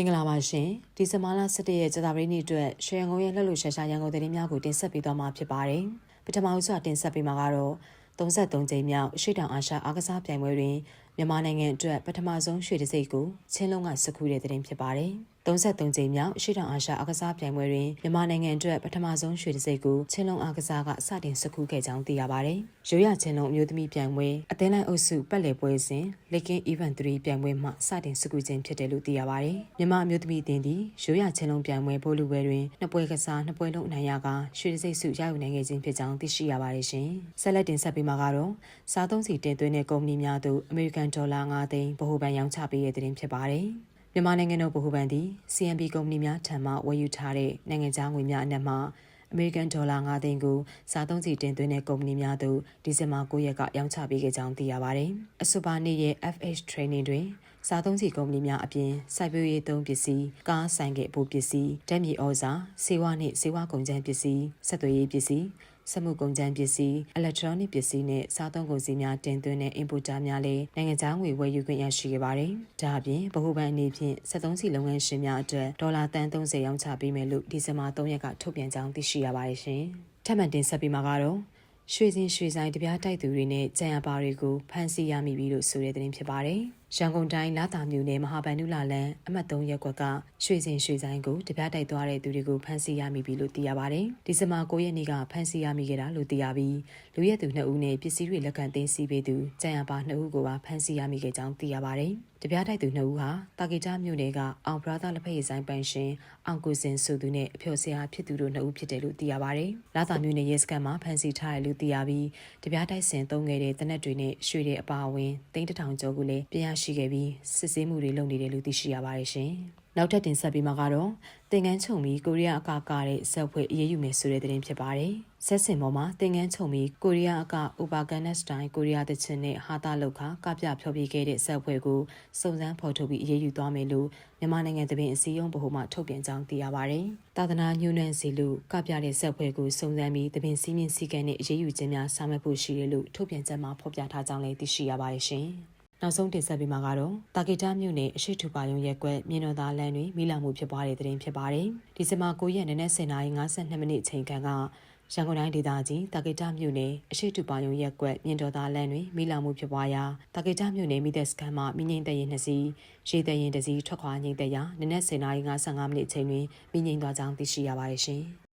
င်္ဂလာပါရှင်ဒီဇင်ဘာလ17ရက်ကြာသပတေးနေ့အတွက်ရွှေရန်ကုန်ရဲ့လှုပ်လှုပ်ရှားရှားရန်ကုန်သတင်းများကိုတင်ဆက်ပေးသွားမှာဖြစ်ပါတယ်ပထမဦးစွာတင်ဆက်ပေးမှာကတော့33ကြိမ်မြောက်အရှိတောင်အာရှအားကစားပြိုင်ပွဲတွင်မြန်မာနိုင်ငံအတွက်ပထမဆုံးရွှေတံဆိပ်ကိုချင်းလုံးကစကူးတဲ့သတင်းဖြစ်ပါတယ်33ကြိမ်မြောက်အရှိတောင်အာရှအားကစားပြိုင်ပွဲတွင်မြန်မာနိုင်ငံအတွက်ပထမဆုံးရွှေတံဆိပ်ကိုချင်းလုံးအားကစားကစတင်စကူးခဲ့ကြောင်းသိရပါတယ်။ရိုးရချင်းလုံးအမျိုးသမီးပြိုင်ပွဲအသင်းလိုက်အုပ်စုပတ်လည်ပွဲစဉ်လက်ကင်း event 3ပြိုင်ပွဲမှစတင်စကူးခြင်းဖြစ်တယ်လို့သိရပါတယ်။မြန်မာအမျိုးသမီးအသင်းသည်ရိုးရချင်းလုံးပြိုင်ပွဲဘိုးလူပွဲတွင်နှစ်ပွဲကစားနှစ်ပွဲလုံးအနိုင်ရကရွှေတံဆိပ်ဆုရယူနိုင်ခဲ့ခြင်းဖြစ်ကြောင်းသိရှိရပါတယ်ရှင်။ဆက်လက်တင်ဆက်ပေးမှာကတော့စားသုံးစီတင်သွင်းတဲ့ကုမ္ပဏီများသို့အမေရိကန်ဒေါ်လာ9သိန်းဗဟိုဘဏ်ရောင်းချပေးတဲ့သတင်းဖြစ်ပါတယ်။မြန်မာနိုင်ငံတော်ဗဟိုဘဏ်သည် CMB ကုမ္ပဏီများထံမှဝယ်ယူထားတဲ့နိုင်ငံခြားငွေများအနက်မှအမေရိကန်ဒေါ်လာ9သိန်းကိုစားသုံးစီတင်သွင်းတဲ့ကုမ္ပဏီများသို့ဒီဇင်ဘာ9ရက်ကရောင်းချပေးခဲ့ကြောင်းသိရပါတယ်။အဆိုပါနေ့ရဲ့ FH Training တွင်စားသုံးစီကုမ္ပဏီများအပြင်စိုက်ပျိုးရေးသုံးပစ္စည်း၊ကားဆိုင်ကယ်အပိုပစ္စည်း၊ဓာတ်မြေဩဇာ၊ဆေးဝါးနှင့်ဆေးဝါးကုန်ကျန်းပစ္စည်း၊ဆက်သွယ်ရေးပစ္စည်း စက်မှုကုန်ကျန်းပစ္စည်း၊အီလက်ထရောနစ်ပစ္စည်းနဲ့စားသုံးကုန်စည်များတင်သွင်းတဲ့ importer များလည်းနိုင်ငံခြားငွေဝယ်ယူခွင့်ရရှိခဲ့ပါတယ်။ဒါအပြင်ဗဟိုဘဏ်အနေဖြင့်73စီလုပ်ငန်းရှင်များအတွက်ဒေါ်လာတန်30ရောင်းချပေးမယ်လို့ဒီဇင်ဘာ3ရက်ကထုတ်ပြန်ကြောင်းသိရှိရပါတယ်ရှင်။ထပ်မံတင်ဆက်ပေးမှာကတော့ရွှေစင်ရွှေဆိုင်တပြားတိုက်သူတွေနဲ့ကြံရပါတွေကိုဖမ်းဆီးရမိပြီလို့ဆိုတဲ့သတင်းဖြစ်ပါတယ်။ ရန်ကုန်တိုင်းလာတာမြို့နယ်မဟာဗန္ဓုလလန်အမှတ်3ရပ်ကွက်ကရွှေစင်ရွှေဆိုင်ကိုတပြားတိုက်သွားတဲ့သူတွေကိုဖမ်းဆီးရမိပြီလို့သိရပါတယ်။ဒီဇင်ဘာ9ရက်နေ့ကဖမ်းဆီးရမိခဲ့တာလို့သိရပြီးလူရဲသူ2ဦးနဲ့ပစ္စည်းတွေလက်ခံသိမ်းဆည်းပေးသူကြံရပါ2ဦးကိုပါဖမ်းဆီးရမိခဲ့ကြောင်းသိရပါတယ်။တပြားတိုက်သူ2ဦးဟာတာဂီတာမြို့နယ်ကအောင်ဘရာသာလက်ဖက်ရည်ဆိုင်ပိုင်ရှင်အောင်ကိုစင်ဆိုသူနဲ့အဖျော်ဆရာဖြစ်သူတို့2ဦးဖြစ်တယ်လို့သိရပါတယ်။လာတာမြို့နယ်ရဲစခန်းမှာဖမ်းဆီးထားတယ်လို့သိရပြီးတပြားတိုက်စင်သုံးခဲ့တဲ့တနက်တွေနဲ့ရွှေတွေအပါအဝင်တိန်းတထောင်ကျော်ကိုလည်းပြန်ရရှိခဲ့ပြီးစစ်ဆေးမှုတွေလုပ်နေတယ်လို့သိရှိရပါတယ်ရှင်။နောက်ထပ်တင်ဆက်ပေးမှာကတော့တင်ငန်းချုံပြီးကိုရီးယားအကာကားတဲ့ဇက်ဖွဲ့အရေးယူမယ်ဆိုတဲ့သတင်းဖြစ်ပါတယ်။ဆက်စင်ပေါ်မှာတင်ငန်းချုံပြီးကိုရီးယားအကဥပါကန်နက်စတိုင်းကိုရီးယားတချင်နဲ့ဟာတာလောက်ခကပြဖျော်ပြခဲ့တဲ့ဇက်ဖွဲ့ကိုစုံစမ်းဖော်ထုတ်ပြီးအရေးယူသွားမယ်လို့မြန်မာနိုင်ငံတပင်အစည်းအရုံးဗဟိုမှထုတ်ပြန်ကြောင်းသိရပါတယ်။သာသနာညှို့နှံစီလူကပြတဲ့ဇက်ဖွဲ့ကိုစုံစမ်းပြီးတပင်စီးမြင့်စည်းကမ်းနဲ့အရေးယူခြင်းများဆောင်ရွက်ဖို့ရှိတယ်လို့ထုတ်ပြန်ချက်မှာဖော်ပြထားကြောင်းလည်းသိရှိရပါတယ်ရှင်။ နောက်ဆုံးတင်ဆက်ပေးမှာကတော့တာဂီတာမြို့နယ်အရှိထူပါယုံရက်ကွက်မြင်းတော်သားလမ်းတွင်မိလာမှုဖြစ်ပွားတဲ့တဲ့တင်ဖြစ်ပါတယ်။ဒီဇင်ဘာ9ရက်နေ့နဲ့10:52မိနစ်အချိန်ခန့်ကရန်ကုန်တိုင်းဒေသကြီးတာဂီတာမြို့နယ်အရှိတူပါယုံရက်ကွက်မြင်းတော်သားလမ်းတွင်မိလာမှုဖြစ်ပွားရာတာဂီတာမြို့နယ်မိသက်စခန်းမှမိငိမ့်တဲ့ရင်နှစ်စီးရေတဲ့ရင်တစ်စီးထွက်ခွာငိမ့်တဲ့ရာနနက်10:55မိနစ်အချိန်တွင်မိငိမ့်သွားကြောင်းသိရှိရပါတယ်ရှင်။